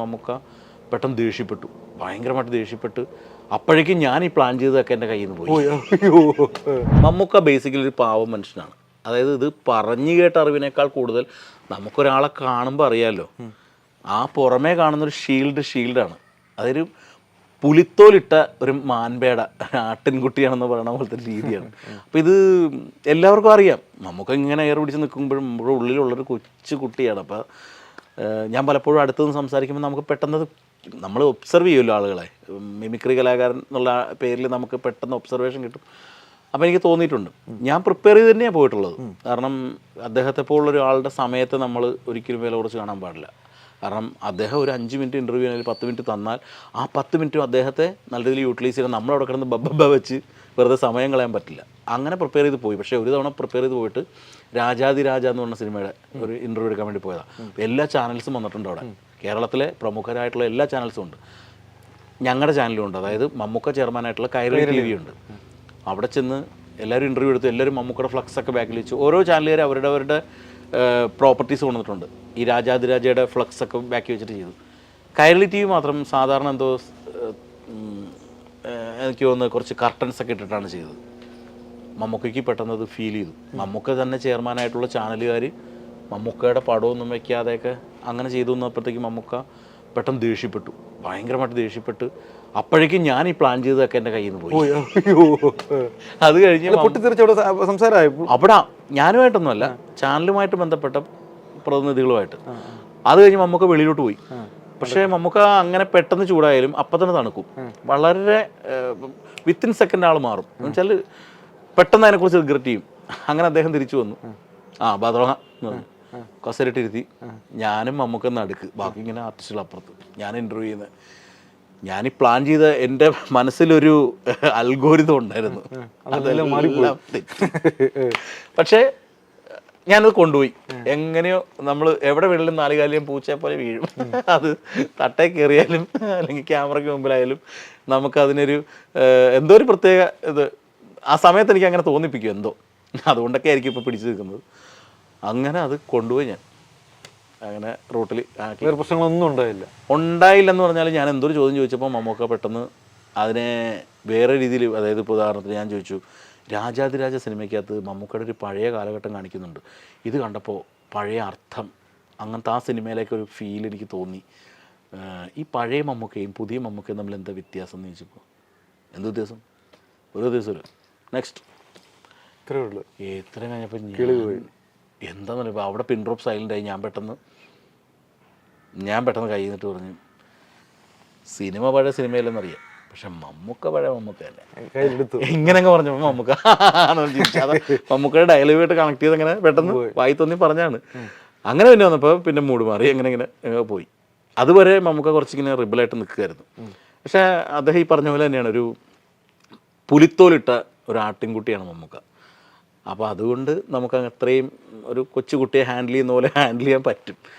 മമ്മൂക്ക പെട്ടെന്ന് ദേഷ്യപ്പെട്ടു. ഭയങ്കരമായിട്ട് ദേഷ്യപ്പെട്ട് അപ്പോഴേക്കും ഞാൻ ഈ പ്ലാൻ ചെയ്തതൊക്കെ എന്റെ കയ്യിൽ നിന്ന് പോയി. മമ്മൂക്ക ബേസിക്കലി ഒരു പാവം മനുഷ്യനാണ്. അതായത് ഇത് പറഞ്ഞു കേട്ട അറിവിനേക്കാൾ കൂടുതൽ നമുക്കൊരാളെ കാണുമ്പോൾ അറിയാമല്ലോ ആ പുറമേ കാണുന്ന ഒരു ഷീൽഡ് ഷീൽഡാണ് അതൊരു പുലിത്തോലിട്ട ഒരു മാൻപേട ആട്ടിൻകുട്ടിയാണെന്ന് പറയുന്ന പോലത്തെ രീതിയാണ്. അപ്പോൾ ഇത് എല്ലാവർക്കും അറിയാം. നമുക്ക് ഇങ്ങനെ എയർ പിടിച്ച് നിൽക്കുമ്പോഴും നമ്മുടെ ഉള്ളിലുള്ളൊരു കൊച്ചു കുട്ടിയാണ്. അപ്പോൾ ഞാൻ പലപ്പോഴും അടുത്തു നിന്ന് സംസാരിക്കുമ്പോൾ നമുക്ക് പെട്ടെന്ന് നമ്മൾ ഒബ്സർവ് ചെയ്യുമല്ലോ ആളുകളെ. മിമിക്രി കലാകാരൻ എന്നുള്ള പേരിൽ നമുക്ക് പെട്ടെന്ന് ഒബ്സർവേഷൻ കിട്ടും. അപ്പോൾ എനിക്ക് തോന്നിയിട്ടുണ്ട്. ഞാൻ പ്രിപ്പയർ ചെയ്ത് തന്നെയാണ് പോയിട്ടുള്ളത്. കാരണം അദ്ദേഹത്തെ പോലുള്ള ഒരാളുടെ സമയത്ത് നമ്മൾ ഒരിക്കലും വില കുറച്ച് കാണാൻ പാടില്ല. കാരണം അദ്ദേഹം ഒരു അഞ്ച് മിനിറ്റ് ഇന്റർവ്യൂ അല്ലെങ്കിൽ പത്ത് മിനിറ്റ് തന്നാൽ ആ പത്ത് മിനിറ്റും അദ്ദേഹത്തെ നല്ല രീതിയിൽ യൂട്ടിലൈസ് ചെയ്ത് നമ്മളവിടെ കിടന്ന് ബബ്ബ വെച്ച് വെറുതെ സമയം കളയാൻ പറ്റില്ല. അങ്ങനെ പ്രിപ്പയർ ചെയ്ത് പോയി. പക്ഷേ ഒരു തവണ പ്രിപ്പയർ ചെയ്ത് പോയിട്ട് രാജാതി രാജ എന്ന് പറഞ്ഞ സിനിമയുടെ ഒരു ഇന്റർവ്യൂ എടുക്കാൻ വേണ്ടി പോയതാണ് എല്ലാ ചാനൽസും വന്നിട്ടുണ്ട് അവിടെ. കേരളത്തിലെ പ്രമുഖരായിട്ടുള്ള എല്ലാ ചാനൽസും ഉണ്ട്. ഞങ്ങളുടെ ചാനലും ഉണ്ട്. അതായത് മമ്മൂക്ക ചെയർമാനായിട്ടുള്ള കൈരളി ടി വി ഉണ്ട്. അവിടെ ചെന്ന് എല്ലാവരും ഇന്റർവ്യൂ എടുത്തു എല്ലാവരും മമ്മൂക്കയുടെ ഫ്ലക്സ് ഒക്കെ ബാക്കിൽ വെച്ചു ഓരോ ചാനലുകാരും അവരുടെ അവരുടെ പ്രോപ്പർട്ടീസ് കൊണ്ടുവന്നിട്ടുണ്ട്. ഈ രാജാതിരാജയുടെ ഫ്ലക്സ് ഒക്കെ ബാക്കി വെച്ചിട്ട് ചെയ്തു. കൈരളി ടി വി മാത്രം സാധാരണ എന്തോ എനിക്ക് തോന്നുന്നു കുറച്ച് കർട്ടൻസ് ഒക്കെ ഇട്ടിട്ടാണ് ചെയ്തത്. മമ്മൂക്കയ്ക്ക് പെട്ടെന്ന് അത് ഫീൽ ചെയ്തു. മമ്മൂക്ക തന്നെ ചെയർമാനായിട്ടുള്ള ചാനലുകാർ മമ്മൂക്കയുടെ പടമൊന്നും വെക്കാതെയൊക്കെ അങ്ങനെ ചെയ്തു എന്നപ്പോഴത്തേക്ക് മമ്മൂക്ക പെട്ടെന്ന് ദേഷ്യപ്പെട്ടു. ഭയങ്കരമായിട്ട് ദേഷ്യപ്പെട്ട് അപ്പോഴേക്കും ഞാൻ ഈ പ്ലാൻ ചെയ്തതൊക്കെ എന്റെ കയ്യിൽ നിന്ന് പോയി? അത് കഴിഞ്ഞ് പൊട്ടിത്തെറിച്ച് അവിടെ സംസാരമായി. അവിടെ ഞാനുമായിട്ടൊന്നുമല്ല ചാനലുമായിട്ട് ബന്ധപ്പെട്ട പ്രതിനിധികളുമായിട്ട്. അത് കഴിഞ്ഞ് മമ്മൂക്ക വെളിയിലോട്ട് പോയി. പക്ഷേ മമ്മൂക്ക അങ്ങനെ പെട്ടെന്ന് ചൂടായാലും അപ്പം തന്നെ തണുക്കും. വളരെ വിത്തിൻ സെക്കൻഡ് ആൾ മാറും. എന്ന് വെച്ചാൽ പെട്ടെന്ന് അതിനെക്കുറിച്ച് റിഗ്രറ്റ് ചെയ്യും. അങ്ങനെ അദ്ദേഹം തിരിച്ചു വന്നു. ആ. ബദ്രോഹ കൊസരിട്ടിരുത്തി ഞാനും മമ്മൂക്ക നടുക്ക് ബാക്കി ഇങ്ങനെ ആർട്ടിസ്റ്റുകൾ അപ്പുറത്ത്. ഞാൻ ഇന്റർവ്യൂ ചെയ്യുന്നത്. ഞാൻ ഈ പ്ലാൻ ചെയ്ത എന്റെ മനസ്സിലൊരു അൽഗോരിതം ഉണ്ടായിരുന്നു. അതെല്ലാം. പക്ഷേ ഞാനത് കൊണ്ടുപോയി. എങ്ങനെയോ നമ്മൾ എവിടെ വീണിലും നാല് പൂച്ച പൂച്ചയെ പോലെ വീഴും അത് തട്ടേ കയറിയാലും അല്ലെങ്കിൽ ക്യാമറയ്ക്ക് മുമ്പിലായാലും നമുക്ക് അതിനൊരു എന്തോ ഒരു പ്രത്യേക ഇത് ആ സമയത്ത് എനിക്ക് അങ്ങനെ തോന്നിപ്പിക്കും എന്തോ. അതുകൊണ്ടൊക്കെ ആയിരിക്കും ഇപ്പോൾ പിടിച്ചു നിൽക്കുന്നത്. അങ്ങനെ അത് കൊണ്ടുപോയി ഞാൻ. അങ്ങനെ റൂട്ടിൽ ആക്കി. വേറെ പ്രശ്നങ്ങളൊന്നും ഉണ്ടായില്ല. എന്ന് പറഞ്ഞാൽ ഞാൻ എന്തൊരു ചോദ്യം ചോദിച്ചപ്പോൾ മമ്മൂക്ക പെട്ടെന്ന് അതിനെ വേറെ രീതിയിൽ അതായത് ഇപ്പോൾ ഉദാഹരണത്തിന് ഞാൻ ചോദിച്ചു രാജാതിരാജ സിനിമയ്ക്കകത്ത് മമ്മൂക്കയുടെ ഒരു പഴയ കാലഘട്ടം കാണിക്കുന്നുണ്ട്. ഇത് കണ്ടപ്പോൾ പഴയ അർത്ഥം അങ്ങനത്തെ ആ സിനിമയിലേക്ക് ഒരു ഫീൽ എനിക്ക് തോന്നി. ഈ പഴയ മമ്മൂക്കയും പുതിയ മമ്മൂക്കയും തമ്മിൽ എന്താ വ്യത്യാസം എന്ന് ചോദിച്ചപ്പോൾ എന്ത് വ്യത്യാസം? ഒരു വ്യത്യാസമില്ല നെക്സ്റ്റ് ഇത്രയേ ഉള്ളൂ. എത്ര കഴിഞ്ഞപ്പോൾ ഞാൻ എന്താന്ന് ഇപ്പോൾ അവിടെ പിൻ ഡ്രോപ്പ് സൈലന്റ് ആയി. ഞാൻ പെട്ടെന്ന് ഞാൻ പെട്ടെന്ന് കൈ നിന്നിട്ട് പറഞ്ഞു സിനിമ പഴയ സിനിമയിലെന്നറിയാം പക്ഷെ മമ്മൂക്ക പഴയ മമ്മൂക്ക അല്ലേ കയ്യിലെടുത്തു. ഇങ്ങനെയൊക്കെ പറഞ്ഞു മമ്മൂക്ക. മമ്മൂക്കയുടെ ഡയലോഗായിട്ട് കണക്ട് ചെയ്ത് അങ്ങനെ പെട്ടെന്ന് വായി തോന്നി പറഞ്ഞാണ്. അങ്ങനെ പിന്നെ വന്നപ്പോൾ പിന്നെ മൂട് മാറി എങ്ങനെ ഇങ്ങനെ പോയി. അതുവരെ മമ്മൂക്ക കുറച്ചിങ്ങനെ റിബിളായിട്ട് നിൽക്കുകയായിരുന്നു പക്ഷേ അദ്ദേഹം ഈ പറഞ്ഞ പോലെ തന്നെയാണ് ഒരു പുലിത്തോലിട്ട ഒരു ആട്ടിൻകുട്ടിയാണ് മമ്മൂക്ക. അപ്പോൾ അതുകൊണ്ട് നമുക്ക് അത്രയും ഒരു കൊച്ചുകുട്ടിയെ ഹാൻഡിൽ ചെയ്യുന്ന പോലെ ഹാൻഡിൽ ചെയ്യാൻ പറ്റും.